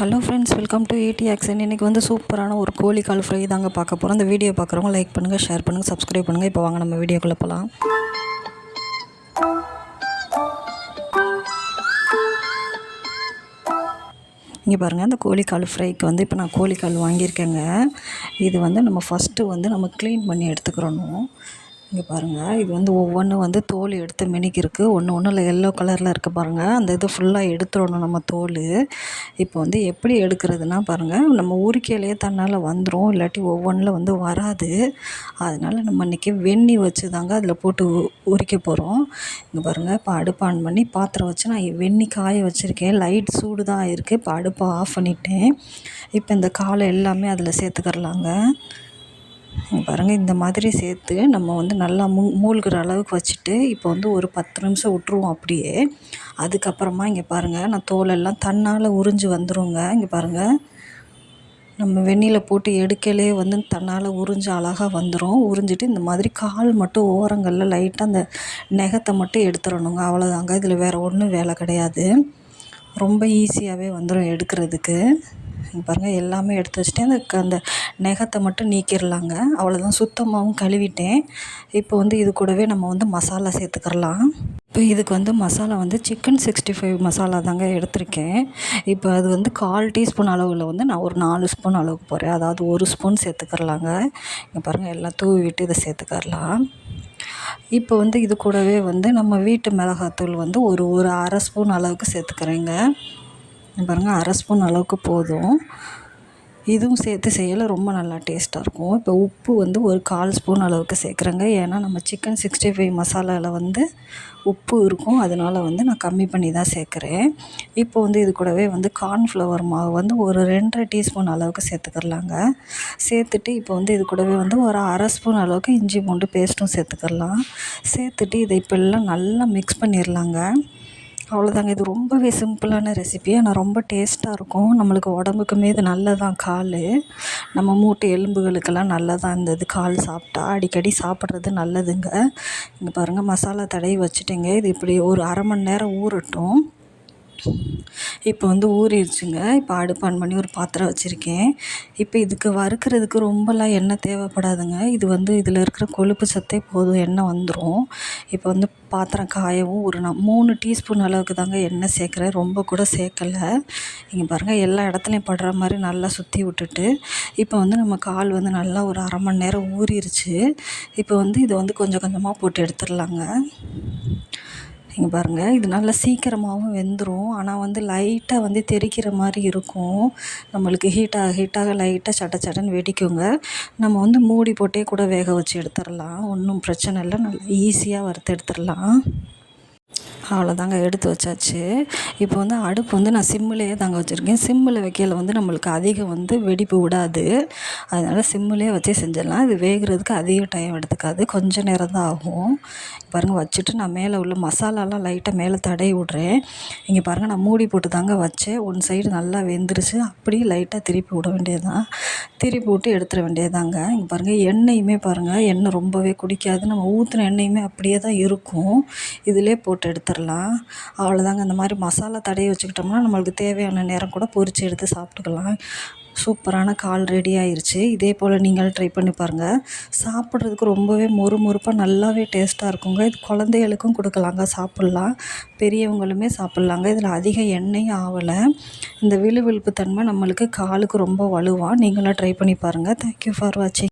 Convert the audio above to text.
Hello friends welcome to AT action இன்றைக்கி வந்து சூப்பரான ஒரு கோழி கால் ஃப்ரை தாங்க பார்க்க போகிறோம் அந்த வீடியோ பார்க்குறவங்க லைக் பண்ணுங்கள் ஷேர் பண்ணுங்கள் சப்ஸ்கிரைப் பண்ணுங்கள் இப்போ வாங்க நம்ம வீடியோக்குள்ளே போகலாம் இங்கே பாருங்கள் அந்த கோழிக்கால் ஃப்ரைக்கு வந்து இப்போ நான் கோழிக்கால் வாங்கியிருக்கேங்க. இது வந்து நம்ம ஃபஸ்ட்டு வந்து நம்ம க்ளீன் பண்ணி எடுத்துக்கிறணும். இங்கே பாருங்கள் இது வந்து ஒவ்வொன்றும் வந்து தோல் எடுத்து மினிக்கிருக்கு ஒன்று ஒன்றில் எல்லோ கலரில் இருக்குது பாருங்கள் அந்த இது ஃபுல்லாக எடுத்துடணும் நம்ம தோல். இப்போ வந்து எப்படி எடுக்கிறதுனா பாருங்கள் நம்ம உரிக்கையிலேயே தன்னால் வந்துடும் இல்லாட்டி ஒவ்வொன்றில் வந்து வராது. அதனால் நம்ம இன்றைக்கி வெண்ணி வச்சு தாங்க அதில் போட்டு உரிக்க போகிறோம் இங்கே பாருங்கள் இப்போ அடுப்பு ஆன் பண்ணி பாத்திரம் வச்சு நான் வெண்ணி காய வச்சுருக்கேன். லைட் சூடு தான் இருக்குது இப்போ அடுப்பை ஆஃப் பண்ணிட்டேன். இப்போ இந்த காலை எல்லாமே அதில் சேர்த்துக்கரலாங்க பாருங்கள் இந்த மாதிரி சேர்த்து நம்ம வந்து நல்லா மூ மூழ்கிற அளவுக்கு வச்சுட்டு இப்போ வந்து ஒரு பத்து நிமிஷம் விட்ருவோம் அப்படியே. அதுக்கப்புறமா இங்கே பாருங்கள் நான் தோலெல்லாம் தன்னால் உறிஞ்சு வந்துருங்க. இங்கே பாருங்கள் நம்ம வெந்நீரில் போட்டு எடுக்கலே வந்து தன்னால் உறிஞ்சு அழகாக வந்துடும் உறிஞ்சிட்டு இந்த மாதிரி கால் மட்டும் ஓரங்களில் லைட்டாக அந்த நெகத்தை மட்டும் எடுத்துடணுங்க அவ்வளோதாங்க இதில் வேறு ஒன்றும் வேலை கிடையாது. ரொம்ப ஈஸியாகவே வந்துடும் எடுக்கிறதுக்கு. பாருங்கள் எல்லாமே எடுத்து வச்சுட்டேன் அந்த அந்த நெகத்தை மட்டும் நீக்கிடலாங்க அவ்வளோதான் சுத்தமாகவும் கழுவிட்டேன். இப்போ வந்து இது கூடவே நம்ம வந்து மசாலா சேர்த்துக்கிறலாம். இப்போ இதுக்கு வந்து மசாலா வந்து சிக்கன் சிக்ஸ்டி ஃபைவ் மசாலா தாங்க எடுத்திருக்கேன். இப்போ அது வந்து கால் டீஸ்பூன் அளவில் வந்து நான் ஒரு நாலு ஸ்பூன் அளவுக்கு போகிறேன் அதாவது ஒரு ஸ்பூன் சேர்த்துக்கிறலாங்க. இங்கே பாருங்கள் எல்லாம் தூவி விட்டு இதை சேர்த்துக்கரலாம் இப்போ வந்து இது கூடவே வந்து நம்ம வீட்டு மிளகாத்தூள் வந்து ஒரு ஒரு அரை ஸ்பூன் அளவுக்கு சேர்த்துக்கிறேங்க. பாருங்கள் அரை ஸ்பூன் அளவுக்கு போதும். இதுவும் சேர்த்து செய்யல ரொம்ப நல்லா டேஸ்ட்டாக இருக்கும். இப்போ உப்பு வந்து ஒரு கால் ஸ்பூன் அளவுக்கு சேர்க்குறேங்க. ஏன்னா நம்ம சிக்கன் சிக்ஸ்டி ஃபைவ் மசாலாவில் வந்து உப்பு இருக்கும். அதனால் வந்து நான் கம்மி பண்ணி தான் சேர்க்குறேன். இப்போ வந்து இது கூடவே வந்து கார்ன்ஃப்ளவர் மாவு வந்து ஒரு ரெண்டரை டீஸ்பூன் அளவுக்கு சேர்த்துக்கிறலாங்க. சேர்த்துட்டு இப்போ வந்து இது கூடவே வந்து ஒரு அரை ஸ்பூன் அளவுக்கு இஞ்சி பூண்டு பேஸ்ட்டும் சேர்த்துக்கிறலாம். சேர்த்துட்டு இதை இப்போ எல்லாம் நல்லா மிக்ஸ் பண்ணிடலாங்க அவ்வளோதாங்க இது ரொம்பவே சிம்பிளான ரெசிபி ஆனால் ரொம்ப டேஸ்ட்டாக இருக்கும். நம்மளுக்கு உடம்புக்குமே இது நல்லதான் கால் நம்ம மூட்டு எலும்புகளுக்கெல்லாம் நல்லதான் இந்த இது கால் சாப்பிட்டா அடிக்கடி சாப்பிட்றது நல்லதுங்க. இங்கே பாருங்கள் மசாலா தடவி வச்சுட்டேங்க. இது இப்படி ஒரு அரை மணி நேரம் ஊறட்டும். இப்போ வந்து ஊறிடுச்சுங்க. இப்போ அடுப்பு ஆன் பண்ணி ஒரு பாத்திரம் வச்சுருக்கேன். இப்போ இதுக்கு வறுக்கிறதுக்கு ரொம்பலாம் எண்ணெய் தேவைப்படாதுங்க. இது வந்து இதில் இருக்கிற கொழுப்பு சத்தே போதும். எண்ணெய் வந்துடும் இப்போ வந்து பாத்திரம் காயவும் ஒரு நான் மூணு டீஸ்பூன் அளவுக்கு தாங்க எண்ணெய் சேர்க்குறேன். ரொம்ப கூட சேர்க்கலை. இங்கே பாருங்கள் எல்லா இடத்துலையும் படுற மாதிரி நல்லா சுற்றி விட்டுட்டு இப்போ வந்து நம்ம கால் வந்து நல்லா ஒரு அரை மணி நேரம் ஊறிடுச்சு இப்போ வந்து இதை வந்து கொஞ்சம் கொஞ்சமாக போட்டு எடுத்துடலாங்க. நீங்கள் பாருங்கள் இது நல்லா சீக்கிரமாகவும் வெந்துடும் ஆனால் வந்து லைட்டாக வந்து தெறிக்கிற மாதிரி இருக்கும். நம்மளுக்கு ஹீட்டாக ஹீட்டாக லைட்டாக சட்ட சட்டன்னு வெடிக்குங்க. நம்ம வந்து மூடி போட்டே கூட வேக வச்சு எடுத்துடலாம். ஒன்றும் பிரச்சனை இல்லை. நல்லா ஈஸியாக வறுத்து எடுத்துடலாம். அவ்வளோதாங்க எடுத்து வச்சாச்சு. இப்போ வந்து அடுப்பு வந்து நான் சிம்மிலேயே தாங்க வச்சுருக்கேன். சிம்மில் வைக்கையில் வந்து நம்மளுக்கு அதிகம் வந்து வெடிப்பு விடாது. அதனால் சிம்மிலே வச்சே செஞ்சிடலாம். இது வேகிறதுக்கு அதிக டைம் எடுத்துக்காது. கொஞ்சம் நேரம் தான் ஆகும். பாருங்கள் வச்சுட்டு நான் மேலே உள்ள மசாலாலாம் லைட்டாக மேலே தடவி விட்றேன். இங்கே பாருங்கள் நான் மூடி போட்டு தாங்க வச்சேன். ஒன் சைடு நல்லா வெந்துருச்சு. அப்படியே லைட்டாக திருப்பி விட வேண்டியது தான் திருப்பி விட்டு எடுத்துட வேண்டியதாங்க இங்கே பாருங்கள் எண்ணெயுமே பாருங்கள் எண்ணெய் ரொம்பவே குடிக்காது. நம்ம ஊற்றின எண்ணெயுமே அப்படியே தான் இருக்கும். இதிலே போட்டு எடுத்துடலாம். அவ்வளோதாங்க அந்த மாதிரி மசாலா தடவி வச்சுக்கிட்டோம்னா நம்மளுக்கு தேவையான நேரம் கூட பொரித்து எடுத்து சாப்பிட்டுக்கலாம். சூப்பரான கால் ரெடி ஆயிடுச்சு இதே போல் நீங்கள் ட்ரை பண்ணி பாருங்கள் சாப்பிட்றதுக்கு ரொம்பவே மொறு மொறுப்பாக நல்லாவே டேஸ்ட்டாக இருக்குங்க. இது குழந்தைகளுக்கும் கொடுக்கலாங்க. சாப்பிட்லாம். பெரியவங்களுமே சாப்பிட்லாங்க. இதில் அதிக எண்ணெயும் ஆகலை இந்த விழுவிழுப்பு தன்மை நம்மளுக்கு காலுக்கு ரொம்ப வலுவாக நீங்களும் ட்ரை பண்ணி பாருங்கள் தேங்க்யூ ஃபார் வாட்சிங்